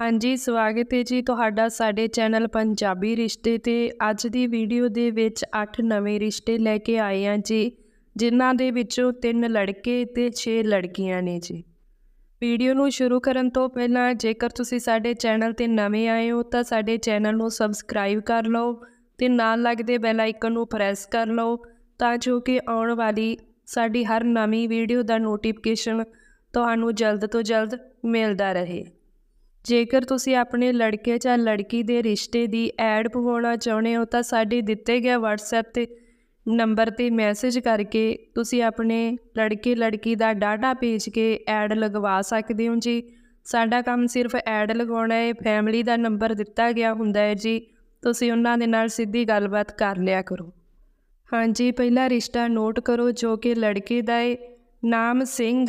ਹਾਂਜੀ, ਸਵਾਗਤ ਹੈ ਜੀ ਤੁਹਾਡਾ ਸਾਡੇ ਚੈਨਲ ਪੰਜਾਬੀ ਰਿਸ਼ਤੇ ਤੇ। ਅੱਜ ਦੀ ਵੀਡੀਓ ਦੇ ਵਿੱਚ 8 ਨਵੇਂ ਰਿਸ਼ਤੇ ਲੈ ਕੇ ਆਏ ਹਾਂ ਜੀ, ਜਿਨ੍ਹਾਂ ਦੇ ਵਿੱਚੋਂ 3 ਲੜਕੇ ਤੇ 6 ਲੜਕੀਆਂ ਨੇ ਜੀ। ਵੀਡੀਓ ਨੂੰ ਸ਼ੁਰੂ ਕਰਨ ਤੋਂ ਪਹਿਲਾਂ ਜੇਕਰ ਤੁਸੀਂ ਸਾਡੇ ਚੈਨਲ ਤੇ ਨਵੇਂ ਆਏ ਹੋ ਤਾਂ ਸਾਡੇ ਚੈਨਲ ਨੂੰ ਸਬਸਕ੍ਰਾਈਬ ਕਰ ਲਓ ਤੇ ਨਾਲ ਲੱਗਦੇ ਬੈਲ ਆਈਕਨ ਨੂੰ ਪ੍ਰੈਸ ਕਰ ਲਓ ਤਾਂ ਜੋ ਕਿ ਆਉਣ ਵਾਲੀ ਸਾਡੀ ਹਰ ਨਵੀਂ ਵੀਡੀਓ ਦਾ ਨੋਟੀਫਿਕੇਸ਼ਨ ਤੁਹਾਨੂੰ ਜਲਦ ਤੋਂ ਜਲਦ ਮਿਲਦਾ ਰਹੇ। ਜੇਕਰ ਤੁਸੀਂ ਆਪਣੇ ਲੜਕੇ ਜਾਂ ਲੜਕੀ ਦੇ ਰਿਸ਼ਤੇ ਦੀ ਐਡ ਪਵਾਉਣਾ ਚਾਹੁੰਦੇ ਹੋ, ਤਾਂ ਸਾਡੇ ਦਿੱਤੇ ਗਏ WhatsApp ਤੇ ਨੰਬਰ ਤੇ ਮੈਸੇਜ ਕਰਕੇ ਤੁਸੀਂ ਆਪਣੇ ਲੜਕੇ ਲੜਕੀ ਦਾ ਡਾਟਾ ਭੇਜ ਕੇ ਐਡ ਲਗਵਾ ਸਕਦੇ ਹੋ ਜੀ। ਸਾਡਾ ਕੰਮ ਸਿਰਫ ਐਡ ਲਗਾਉਣਾ ਹੈ ਫੈਮਿਲੀ ਦਾ ਨੰਬਰ ਦਿੱਤਾ ਗਿਆ ਹੁੰਦਾ ਹੈ ਜੀ। ਤੁਸੀਂ ਉਹਨਾਂ ਦੇ ਨਾਲ ਸਿੱਧੀ ਗੱਲਬਾਤ ਕਰ ਲਿਆ ਕਰੋ। ਹਾਂਜੀ, ਪਹਿਲਾ ਰਿਸ਼ਤਾ ਨੋਟ ਕਰੋ ਜੋ ਕਿ ਲੜਕੇ ਦਾ ਹੈ। ਨਾਮ ਸਿੰਘ,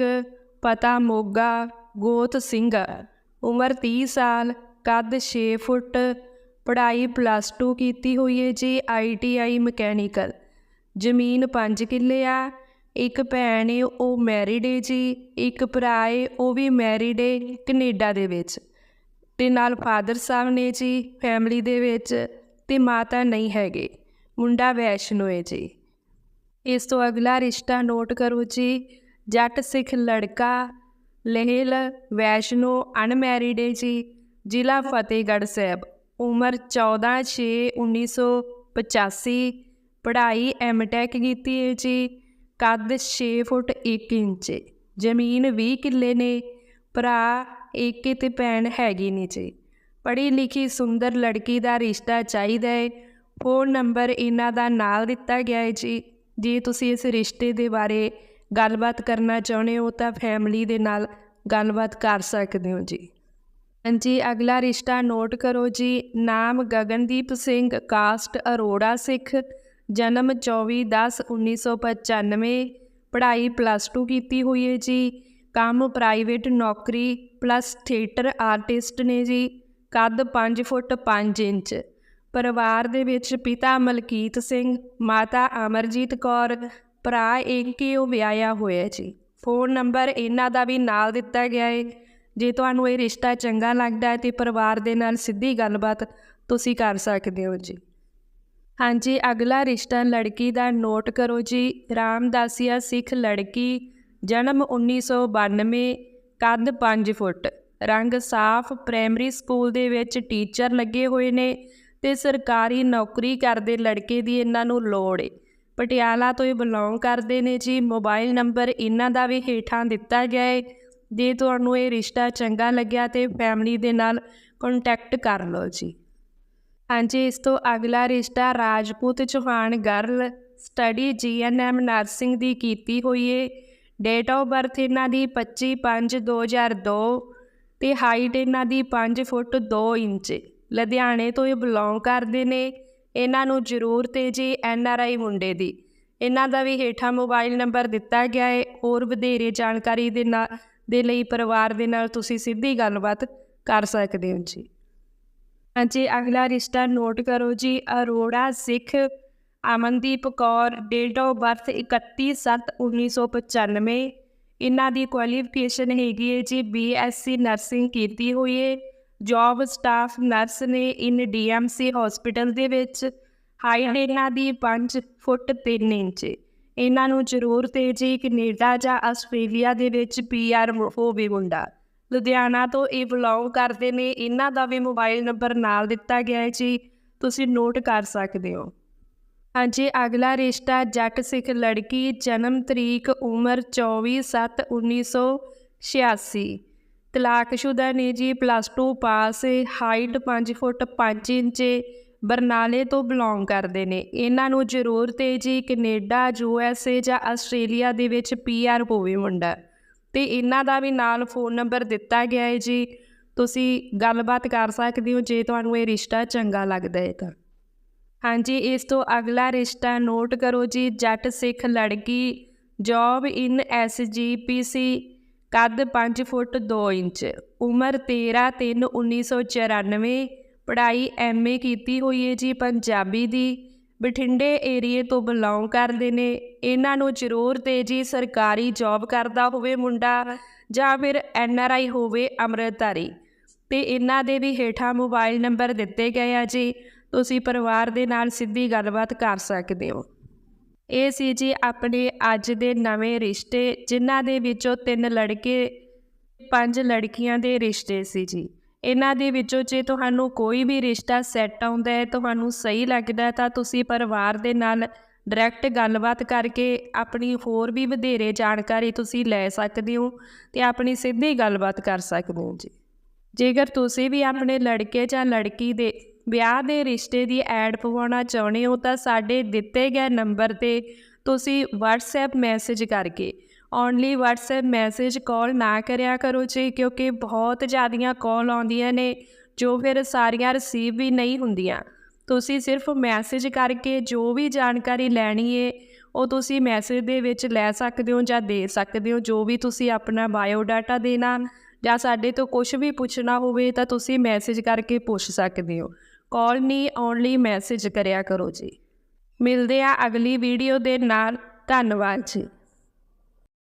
ਪਤਾ ਮੋਗਾ, ਗੋਤ ਸਿੰਘ ਉਮਰ 30 ਸਾਲ, ਕੱਦ 6 ਫੁੱਟ, ਪੜ੍ਹਾਈ ਪਲੱਸ 2 ਕੀਤੀ ਹੋਈ ਹੈ ਜੀ ਆਈਟੀਆਈ ਮਕੈਨੀਕਲ ਜ਼ਮੀਨ 5 ਕਿੱਲੇ ਆ, ਇੱਕ ਭੈਣ ਏ, ਉਹ ਮੈਰਿਡ ਏ ਜੀ, ਇੱਕ ਭਰਾ ਏ, ਉਹ ਵੀ ਮੈਰਿਡ ਏ ਕੈਨੇਡਾ ਦੇ ਵਿੱਚ। ਤੇ ਨਾਲ ਫਾਦਰ ਸਾਹਿਬ ਨੇ ਜੀ ਫੈਮਿਲੀ ਦੇ ਵਿੱਚ ਤੇ ਮਾਤਾ ਨਹੀਂ ਹੈਗੇ, ਮੁੰਡਾ ਵੈਸ਼ਨੋ ਏ ਜੀ। ਇਸ ਤੋਂ ਅਗਲਾ ਰਿਸ਼ਤਾ ਨੋਟ ਕਰੋ ਜੀ, ਜੱਟ ਸਿੱਖ ਲੜਕਾ ਲਹਿਲ, ਵੈਸ਼ਨੋ ਅਨਮੈਰਿਡ ਏ ਜੀ, ਜ਼ਿਲ੍ਹਾ ਫਤਿਹਗੜ੍ਹ ਸਾਹਿਬ। ਉਮਰ 14 6 1985 ਪੜ੍ਹਾਈ ਐਮਟੈਕ ਕੀਤੀ ਹੈ ਜੀ, ਕੱਦ 6 ਫੁੱਟ 1 ਇੰਚ। ਜ਼ਮੀਨ 20 ਕਿੱਲੇ ਨੇ, ਭਰਾ ਏਕੇ ਤੇ ਭੈਣ ਹੈਗੀ ਨਹੀਂ ਜੀ। ਪੜ੍ਹੀ ਲਿਖੀ ਸੁੰਦਰ ਲੜਕੀ ਦਾ ਰਿਸ਼ਤਾ ਚਾਹੀਦਾ ਹੈ। ਫੋਨ ਨੰਬਰ ਇਹਨਾਂ ਦਾ ਨਾਲ ਦਿੱਤਾ ਗਿਆ ਹੈ ਜੀ, ਜੇ ਤੁਸੀਂ ਇਸ ਰਿਸ਼ਤੇ ਦੇ ਬਾਰੇ ਗੱਲਬਾਤ ਕਰਨਾ ਚਾਹੁੰਦੇ ਹੋ ਤਾਂ ਫੈਮਿਲੀ ਦੇ ਨਾਲ ਗੱਲਬਾਤ ਕਰ ਸਕਦੇ ਹੋ ਜੀ। ਹਾਂਜੀ, ਅਗਲਾ ਰਿਸ਼ਤਾ ਨੋਟ ਕਰੋ ਜੀ। ਨਾਮ ਗਗਨਦੀਪ ਸਿੰਘ ਕਾਸਟ ਅਰੋੜਾ ਸਿੱਖ, ਜਨਮ 24/10/1995 ਪੜ੍ਹਾਈ ਪਲੱਸ 2 ਕੀਤੀ ਹੋਈ ਹੈ ਜੀ। ਕੰਮ ਪ੍ਰਾਈਵੇਟ ਨੌਕਰੀ ਪਲੱਸ ਥੀਏਟਰ ਆਰਟਿਸਟ ਨੇ ਜੀ। ਕੱਦ 5 ਫੁੱਟ 5 ਇੰਚ। ਪਰਿਵਾਰ ਦੇ ਵਿੱਚ ਪਿਤਾ ਮਲਕੀਤ ਸਿੰਘ, ਮਾਤਾ ਅਮਰਜੀਤ ਕੌਰ ਭਰਾ ਏਕੇ ਉਹ ਵਿਆਹਿਆ ਹੋਇਆ ਜੀ। ਫੋਨ ਨੰਬਰ ਇਹਨਾਂ ਦਾ ਵੀ ਨਾਲ ਦਿੱਤਾ ਗਿਆ ਹੈ ਜੇ ਤੁਹਾਨੂੰ ਇਹ ਰਿਸ਼ਤਾ ਚੰਗਾ ਲੱਗਦਾ ਹੈ ਤੇ ਪਰਿਵਾਰ ਦੇ ਨਾਲ ਸਿੱਧੀ ਗੱਲਬਾਤ ਤੁਸੀਂ ਕਰ ਸਕਦੇ ਹੋ ਜੀ। ਹਾਂਜੀ, ਅਗਲਾ ਰਿਸ਼ਤਾ ਲੜਕੀ ਦਾ ਨੋਟ ਕਰੋ ਜੀ। ਰਾਮਦਾਸੀਆ ਸਿੱਖ ਲੜਕੀ, ਜਨਮ 1992 ਕੱਦ 5 ਫੁੱਟ। ਰੰਗ ਸਾਫ਼ ਪ੍ਰਾਇਮਰੀ ਸਕੂਲ ਦੇ ਵਿੱਚ ਟੀਚਰ ਲੱਗੇ ਹੋਏ ਨੇ ਤੇ ਸਰਕਾਰੀ ਨੌਕਰੀ ਕਰਦੇ ਲੜਕੇ ਦੀ ਇਹਨਾਂ ਨੂੰ ਲੋੜ ਏ। ਪਟਿਆਲਾ ਤੋਂ ਇਹ ਬਿਲੋਂਗ ਕਰਦੇ ਨੇ ਜੀ। ਮੋਬਾਈਲ ਨੰਬਰ ਇਹਨਾਂ ਦਾ ਵੀ ਹੇਠਾਂ ਦਿੱਤਾ ਗਿਆ ਹੈ ਜੇ ਤੁਹਾਨੂੰ ਇਹ ਰਿਸ਼ਤਾ ਚੰਗਾ ਲੱਗਿਆ ਤੇ ਫੈਮਿਲੀ ਦੇ ਨਾਲ ਕੰਟੈਕਟ ਕਰ ਲਓ ਜੀ। ਹਾਂਜੀ, ਇਸ ਤੋਂ ਅਗਲਾ ਰਿਸ਼ਤਾ Rajput Chauhan girl study GNM nursing ਦੀ ਕੀਤੀ ਹੋਈ ਏ। ਡੇਟ ਆਫ ਬਰਥ ਇਹਨਾਂ ਦੀ 25/5/2002 ਤੇ ਹਾਈਟ ਇਹਨਾਂ ਦੀ 5 ਫੁੱਟ 2 ਇੰਚ। ਲੁਧਿਆਣੇ ਤੋਂ ਇਹ ਬਿਲੋਂਗ ਕਰਦੇ ਨੇ। ਇਹਨਾਂ ਨੂੰ ਜ਼ਰੂਰਤ ਹੈ ਜੀ ਐਨ ਆਰ ਆਈ ਮੁੰਡੇ ਦੀ। ਇਹਨਾਂ ਦਾ ਵੀ ਹੇਠਾਂ ਮੋਬਾਈਲ ਨੰਬਰ ਦਿੱਤਾ ਗਿਆ ਹੈ ਹੋਰ ਵਧੇਰੇ ਜਾਣਕਾਰੀ ਦੇ ਨਾਲ ਦੇ ਲਈ ਪਰਿਵਾਰ ਦੇ ਨਾਲ ਤੁਸੀਂ ਸਿੱਧੀ ਗੱਲਬਾਤ ਕਰ ਸਕਦੇ ਹੋ ਜੀ। ਹਾਂਜੀ, ਅਗਲਾ ਰਿਸ਼ਤਾ ਨੋਟ ਕਰੋ ਜੀ। Arora Sikh Amandeep Kaur date of birth 31/7/1995 ਇਹਨਾਂ ਦੀ ਕੁਆਲੀਫਿਕੇਸ਼ਨ ਹੈਗੀ ਹੈ ਜੀ ਬੀਐਸਸੀ ਨਰਸਿੰਗ ਕੀਤੀ ਹੋਈ ਹੈ ਜੌਬ ਸਟਾਫ ਨਰਸ ਨੇ ਇਨ ਡੀਐਮਸੀ ਹਸਪੀਟਲ ਦੇ ਵਿੱਚ ਹਾਈਟ ਇਹਨਾਂ ਦੀ 5 ਫੁੱਟ 3 ਇੰਚ। ਇਹਨਾਂ ਨੂੰ ਜ਼ਰੂਰ ਹੈ ਜੀ ਕੈਨੇਡਾ ਜਾਂ ਆਸਟ੍ਰੇਲੀਆ ਦੇ ਵਿੱਚ ਪੀਆਰ ਹੋਵੇ ਮੁੰਡਾ। ਲੁਧਿਆਣਾ ਤੋਂ ਇਹ ਬਿਲੋਂਗ ਕਰਦੇ ਨੇ। ਇਹਨਾਂ ਦਾ ਵੀ ਮੋਬਾਈਲ ਨੰਬਰ ਨਾਲ ਦਿੱਤਾ ਗਿਆ ਹੈ ਜੀ। ਤੁਸੀਂ ਨੋਟ ਕਰ ਸਕਦੇ ਹੋ। ਹਾਂਜੀ, ਅਗਲਾ ਰਿਸ਼ਤਾ ਜੱਟ ਸਿੱਖ ਲੜਕੀ ਜਨਮ ਤਰੀਕ ਉਮਰ 24/7/1986 ਤਲਾਕਸ਼ੁਦਾ ਨੇ ਜੀ plus 2 pass height 5 foot 5 inch ਬਰਨਾਲੇ ਤੋਂ ਬਿਲੋਂਗ ਕਰਦੇ ਨੇ। ਇਹਨਾਂ ਨੂੰ ਜ਼ਰੂਰਤ ਹੈ ਜੀ ਕੈਨੇਡਾ ਯੂ ਐਸ ਏ ਜਾਂ ਆਸਟ੍ਰੇਲੀਆ ਦੇ ਵਿੱਚ ਪੀ ਆਰ ਹੋਵੇ ਮੁੰਡਾ। ਤੇ ਇਹਨਾਂ ਦਾ ਵੀ ਨਾਲ ਫੋਨ ਨੰਬਰ ਦਿੱਤਾ ਗਿਆ ਹੈ ਜੀ। ਤੁਸੀਂ ਗੱਲਬਾਤ ਕਰ ਸਕਦੇ ਹੋ ਜੇ ਤੁਹਾਨੂੰ ਇਹ ਰਿਸ਼ਤਾ ਚੰਗਾ ਲੱਗਦਾ ਹੈ ਤਾਂ। ਹਾਂਜੀ, ਇਸ ਤੋਂ ਅਗਲਾ ਰਿਸ਼ਤਾ ਨੋਟ ਕਰੋ ਜੀ। ਜੱਟ ਸਿੱਖ ਲੜਕੀ ਜੌਬ ਇਨ ਐਸ ਜੀ ਪੀ ਸੀ ਕੱਦ 5 ਫੁੱਟ 2 ਇੰਚ, ਉਮਰ 13 3 1994 ਪੜ੍ਹਾਈ ਐਮਏ ਕੀਤੀ ਹੋਈ ਹੈ ਜੀ ਪੰਜਾਬੀ ਦੀ। ਬਠਿੰਡੇ ਏਰੀਏ ਤੋਂ ਬਿਲੋਂਗ ਕਰਦੇ ਨੇ। ਇਹਨਾਂ ਨੂੰ ਜ਼ਰੂਰ ਹੈ ਜੀ ਸਰਕਾਰੀ ਜੌਬ ਕਰਦਾ ਹੋਵੇ ਮੁੰਡਾ ਜਾਂ ਫਿਰ ਐਨ ਆਰ ਆਈ ਹੋਵੇ ਅੰਮ੍ਰਿਤਧਾਰੀ। ਤੇ ਇਹਨਾਂ ਦੇ ਵੀ ਹੇਠਾਂ ਮੋਬਾਈਲ ਨੰਬਰ ਦਿੱਤੇ ਗਏ ਆ ਜੀ। ਤੁਸੀਂ ਪਰਿਵਾਰ ਦੇ ਨਾਲ ਸਿੱਧੀ ਗੱਲਬਾਤ ਕਰ ਸਕਦੇ ਹੋ। ਇਹ ਸੀ ਜੀ ਆਪਣੇ ਅੱਜ ਦੇ ਨਵੇਂ ਰਿਸ਼ਤੇ, ਜਿਨ੍ਹਾਂ ਦੇ ਵਿੱਚੋਂ ਤਿੰਨ ਲੜਕੇ, ਪੰਜ ਲੜਕੀਆਂ ਦੇ ਰਿਸ਼ਤੇ ਸੀ ਜੀ। ਇਹਨਾਂ ਦੇ ਵਿੱਚੋਂ ਜੇ ਤੁਹਾਨੂੰ ਕੋਈ ਵੀ ਰਿਸ਼ਤਾ ਸੈੱਟ ਆਉਂਦਾ ਹੈ, ਤੁਹਾਨੂੰ ਸਹੀ ਲੱਗਦਾ ਤਾਂ ਤੁਸੀਂ ਪਰਿਵਾਰ ਦੇ ਨਾਲ ਡਾਇਰੈਕਟ ਗੱਲਬਾਤ ਕਰਕੇ ਆਪਣੀ ਹੋਰ ਵੀ ਵਧੇਰੇ ਜਾਣਕਾਰੀ ਤੁਸੀਂ ਲੈ ਸਕਦੇ ਹੋ ਤੇ ਆਪਣੀ ਸਿੱਧੀ ਗੱਲਬਾਤ ਕਰ ਸਕਦੇ ਹੋ ਜੀ। ਜੇਕਰ ਤੁਸੀਂ ਵੀ ਆਪਣੇ ਲੜਕੇ ਜਾਂ ਲੜਕੀ ਦੇ ਵਿਆਹ ਦੇ ਰਿਸ਼ਤੇ ਦੀ ਐਡ ਪਵਾਉਣਾ ਚਾਹੁੰਦੇ ਹੋ ਤਾਂ ਸਾਡੇ ਦਿੱਤੇ ਗਏ ਨੰਬਰ ਤੇ ਤੁਸੀਂ WhatsApp ਮੈਸੇਜ ਕਰਕੇ ਓਨਲੀ WhatsApp ਮੈਸੇਜ ਕਾਲ ਨਾ ਕਰਿਆ ਕਰੋ ਜੀ, ਕਿਉਂਕਿ ਬਹੁਤ ਜ਼ਿਆਦੀਆਂ ਕਾਲ ਆਉਂਦੀਆਂ ਨੇ, ਜੋ ਫਿਰ ਸਾਰੀਆਂ ਰਿਸੀਵ ਵੀ ਨਹੀਂ ਹੁੰਦੀਆਂ। ਤੁਸੀਂ ਸਿਰਫ ਮੈਸੇਜ ਕਰਕੇ ਜੋ ਵੀ ਜਾਣਕਾਰੀ ਲੈਣੀ ਏ, ਉਹ ਤੁਸੀਂ ਮੈਸੇਜ ਦੇ ਵਿੱਚ ਲੈ ਸਕਦੇ ਹੋ ਜਾਂ ਦੇ ਸਕਦੇ ਹੋ, ਜੋ ਵੀ ਤੁਸੀਂ ਆਪਣਾ ਬਾਇਓ ਡਾਟਾ ਦੇਣਾ ਜਾਂ ਸਾਡੇ ਤੋਂ ਕੁਝ ਵੀ ਪੁੱਛਣਾ ਹੋਵੇ ਤਾਂ ਤੁਸੀਂ ਮੈਸੇਜ ਕਰਕੇ ਪੁੱਛ ਸਕਦੇ ਹੋ। ਕਾਲ ਨਹੀਂ ਲਈ ਮੈਸੇਜ ਕਰਿਆ ਕਰੋ ਜੀ। ਮਿਲਦੇ ਆ ਅਗਲੀ ਵੀਡੀਓ ਦੇ ਨਾਲ। ਧੰਨਵਾਦ ਜੀ।